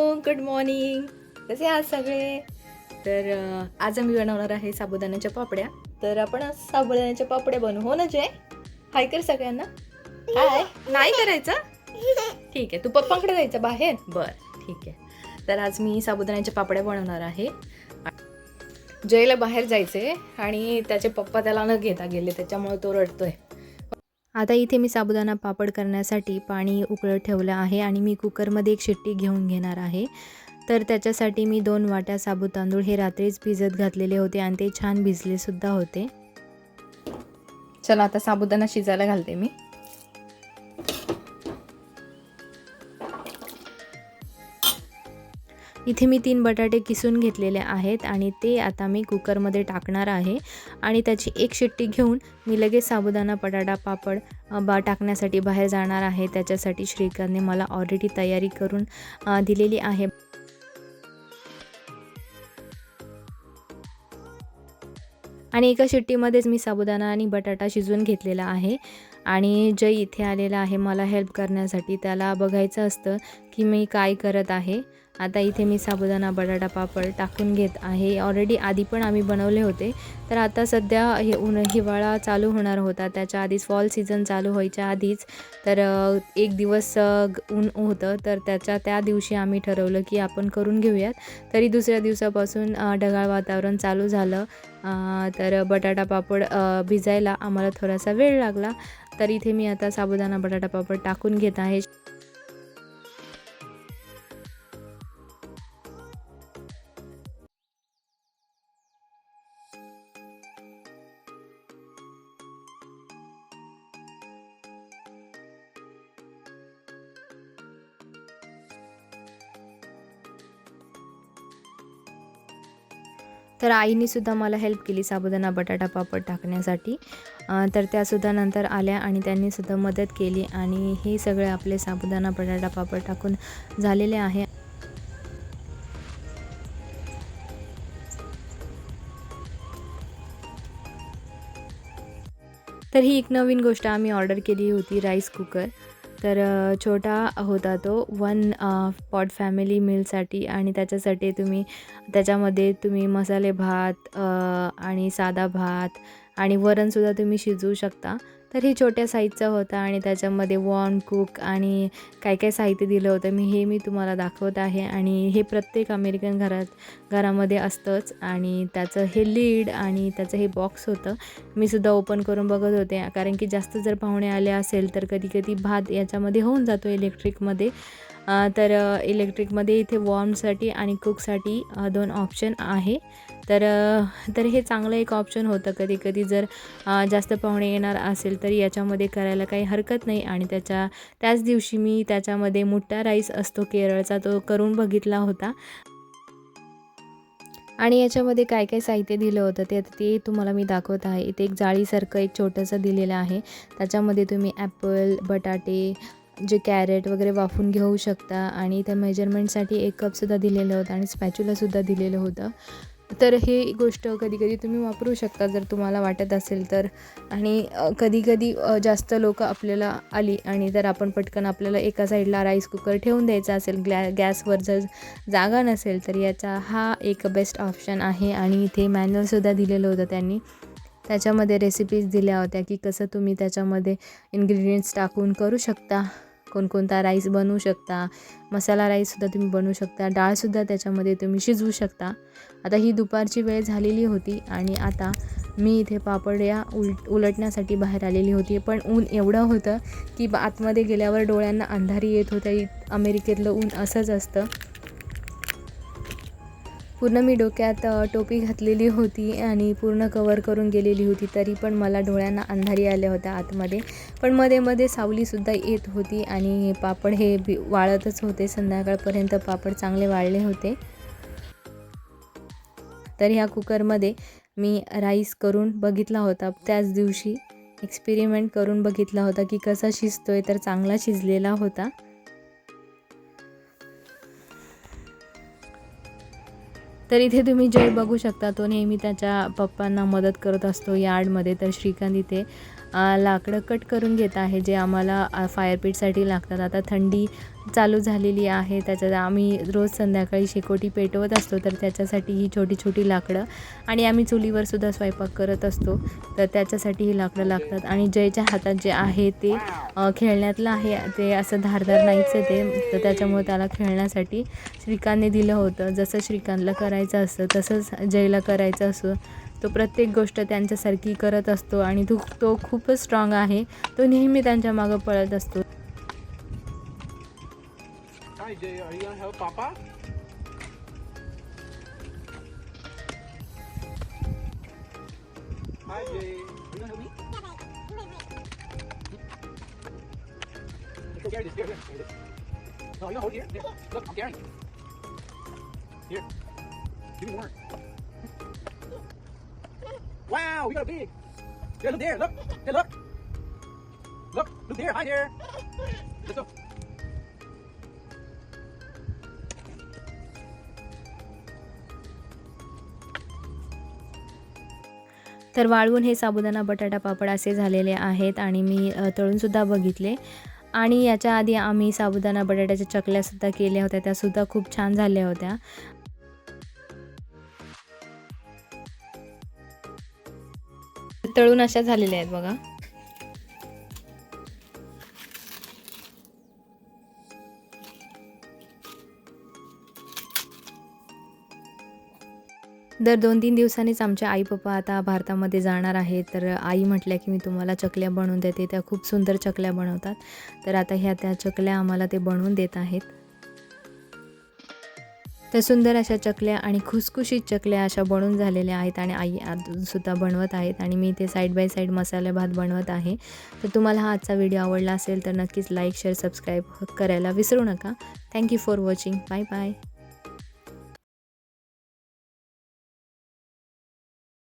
Good morning कसे आज सगळे? तर आज आम्ही बनवणार आहे साबुदाण्याच्या पापड्या. तर आपण आज साबुदाण्याच्या पापड्या बनवू हो ना जय? हाय कर सगळ्यांना. हाय. नाही करायचं? ठीक आहे तू पप्पांकडे जायचं बाहेर. बरं ठीक आहे. तर आज मी साबुदाण्याच्या पापड्या बनवणार आहे. जयला बाहेर जायचे आणि त्याचे पप्पा त्याला न घेता गेले त्याच्यामुळे तो रडतोय. आता इथे मी साबुदाणा पापड करण्यासाठी पाणी उकळत ठेवलं आहे आणि मी कुकरमध्ये एक शिट्टी घेऊन घेणार आहे. तर त्याच्यासाठी मी दोन वाट्या साबू तांदूळ हे रात्रीच भिजत घातलेले होते आणि ते छान भिजले सुद्धा होते. चला आता साबुदाणा शिजायला घालते मी. इथे मी तीन बटाटे किसून घेतलेले आहेत आणि ते आता मी कुकरमध्ये टाकणार आहे. आणि त्याची एक शिट्टी घेऊन मी लगेच साबुदाणा बटाटा पापड बा टाकण्यासाठी बाहेर जाणार आहे. त्याच्यासाठी श्रीकांतने मला ऑलरेडी तयारी करून दिलेली आहे. आणि एका शिट्टीमध्येच मी साबुदाणा आणि बटाटा शिजवून घेतलेला आहे. आणि जय इथे आलेला आहे. मला हेल्प करण्यासाठी त्याला बघायचं असतं की मी काय करत आहे. आता इथे मी साबुदाणा बटाटा पापड टाकून घेत आहे. ऑलरेडी आधी पण आम्ही बनवले होते. तर आता सध्या हे उन हिवाळा चालू होणार होता. त्याच्या आधीच फॉल सीझन चालू व्हायच्या आधीच. तर एक दिवस ऊन होतं. तर त्याच्या त्या दिवशी आम्ही ठरवलं की आपण करून घेऊयात. तरी दुसऱ्या दिवसापासून ढगाळ वातावरण चालू झालं. तर बटाटा पापड भिजायला आम्हाला थोडासा वेळ लागला. तर इथे मी आता साबुदाणा बटाटा पापड टाकून घेत आहे. तर आईने सुद्धा मला हेल्प केली साबुदाणा बटाटा पापड टाकण्यासाठी. तर त्यासुद्धा नंतर आल्या आणि त्यांनी सुद्धा मदत केली आणि हे सगळे आपले साबुदाणा बटाटा पापड टाकून झालेले आहे. तर ही एक नवीन गोष्ट आम्ही ऑर्डर केली होती राईस कुकर तर छोटा होता तो. वन पॉट फॅमिली मिलसाठी आणि त्याच्यासाठी तुम्ही त्याच्यामध्ये तुम्ही मसाले भात आणि साधा भात आणि वरणसुद्धा तुम्ही शिजवू शकता. तर हे छोट्या साईजचा होता आणि त्याच्यामध्ये वॉर्म कुक आणि काय काय साहित्य दिलं होतं मी हे मी तुम्हाला दाखवत आहे. आणि हे प्रत्येक अमेरिकन घरात घरामध्ये असतंच. आणि त्याचं हे लीड आणि त्याचं हे बॉक्स होतं. मी सुद्धा ओपन करून बघत होते. कारण की जास्त जर पाहुणे आले असेल तर कधी कधी भात याच्यामध्ये होऊन जातो इलेक्ट्रिकमध्ये तर इलेक्ट्रिकमध्ये इथे वॉर्मसाठी आणि कुकसाठी दोन ऑप्शन आहे. तर तर हे चांगलं एक ऑप्शन होतं कधी कधी जर जास्त पाहुणे येणार असेल तर याच्यामध्ये करायला काही हरकत नाही आणि त्याच्या त्याच दिवशी मी त्याच्यामध्ये मुट्टा राईस असतो केरळचा तो करून बघितला होता. आणि याच्यामध्ये काय काय साहित्य दिलं होतं ते ते तुम्हाला मी दाखवत आहे. इथे एक जाळीसारखं एक छोटंसं दिलेलं आहे. त्याच्यामध्ये तुम्ही ॲपल बटाटे जे कॅरेट वगैरे वाफून घेऊ शकता आणि त्या मेजरमेंटसाठी एक कपसुद्धा दिलेलं होतं आणि स्पॅच्युलासुद्धा दिलेलं होतं. तर हे गोष्ट कधीकधी तुम्ही वापरू शकता जर तुम्हाला वाटत असेल तर. आणि कधीकधी जास्त लोक आपल्याला आली आणि तर आपण पटकन आपल्याला एका साईडला राईस कुकर ठेवून द्यायचा असेल ग्लॅ गॅसवर जर जागा नसेल तर याचा हा एक बेस्ट ऑप्शन आहे. आणि इथे मॅन्युअलसुद्धा दिलेलं होतं त्यांनी. त्याच्यामध्ये रेसिपीज दिल्या होत्या की कसं तुम्ही त्याच्यामध्ये इन्ग्रेडियंट्स टाकून करू शकता. कोणकोणता राईस बनवू शकता मसाला राईससुद्धा तुम्ही बनवू शकता डाळसुद्धा त्याच्यामध्ये तुम्ही शिजवू शकता. आता ही दुपारची वेळ झालेली होती आणि आता मी इथे पापड या उलट उलटण्यासाठी बाहेर आलेली होती. पण ऊन एवढं होतं की आतमध्ये गेल्यावर डोळ्यांना अंधारी येत होत्या अमेरिकेतलं ऊन असंच असतं. पूर्ण मी डोक्यात टोपी घातलेली होती आणि पूर्ण कवर करून गेलेली होती तरी पण मला डोळ्यांना अंधारी आल्या होत्या आतमध्ये. पण मध्ये मध्ये सावलीसुद्धा येत होती आणि पापड हे बी वाळतच होते. संध्याकाळपर्यंत पापड चांगले वाळले होते. तर ह्या कुकरमध्ये मी राईस करून बघितला होता. त्याच दिवशी एक्सपेरिमेंट करून बघितला होता की कसा शिजतो आहे तर चांगला शिजलेला होता. तर इथे तुम्ही जय बघू शकता तो नेहमी त्याच्या पप्पांना मदत करत असतो यार्डमध्ये. तर श्रीकांत इथे लाकडं कट करून घेत आहे जे आम्हाला फायरपीटसाठी फायर लागतात. आता थंडी चालू झालेली आहे त्याच्यात आम्ही रोज संध्याकाळी शेकोटी पेटवत असतो तर त्याच्यासाठी ही छोटी छोटी लाकडं. आणि आम्ही चुलीवरसुद्धा स्वयंपाक करत असतो तर त्याच्यासाठी ही लाकडं लागतात. आणि जयच्या हातात जे आहे ते खेळण्यातलं आहे. ते असं धारदार नाहीच आहे ते. तर त्याच्यामुळे त्याला खेळण्यासाठी श्रीकांतने दिलं होतं. जसं श्रीकांतला करायचं असतं तसंच जयला करायचं असतं तो प्रत्येक गोष्ट त्यांच्यासारखी करत असतो आणि तो तो खूपच स्ट्रॉंग आहे तो नेहमी त्यांच्या मागे पळत असतो Wow, we got a pig. Yeah, look there, look. Hey, look. Look, look there. Hi there. Let's go. तर वाळवून हे साबुदाणा बटाटा पापड असे झालेले आहेत आणि मी तळूनसुद्धा बघितले आणि याच्या आधी आम्ही साबुदाणा बटाट्याच्या चकल्यासुद्धा केल्या होत्या त्यासुद्धा खूप छान झाल्या होत्या तळून अशा झालेल्या आहेत बघा. दर दोन तीन दिवसांनीच आमचे आई पप्पा आता भारतामध्ये जाणार आहे तर आई म्हटल्या की मी तुम्हाला चकल्या बनवून देते. त्या खूप सुंदर चकल्या बनवतात. तर आता ह्या त्या चकल्या आम्हाला ते बनवून देत आहेत. तर सुंदर अशा चकल्या आणि खुसखुशीत चकल्या अशा बनून झालेल्या आहेत आणि आई सुद्धा बनवत आहेत आणि मी ते साईड बाय साईड मसाले भात बनवत आहे. तर तुम्हाला हा आजचा व्हिडिओ आवडला असेल तर नक्कीच लाईक शेअर सबस्क्राईब करायला विसरू नका. Thank you for watching bye bye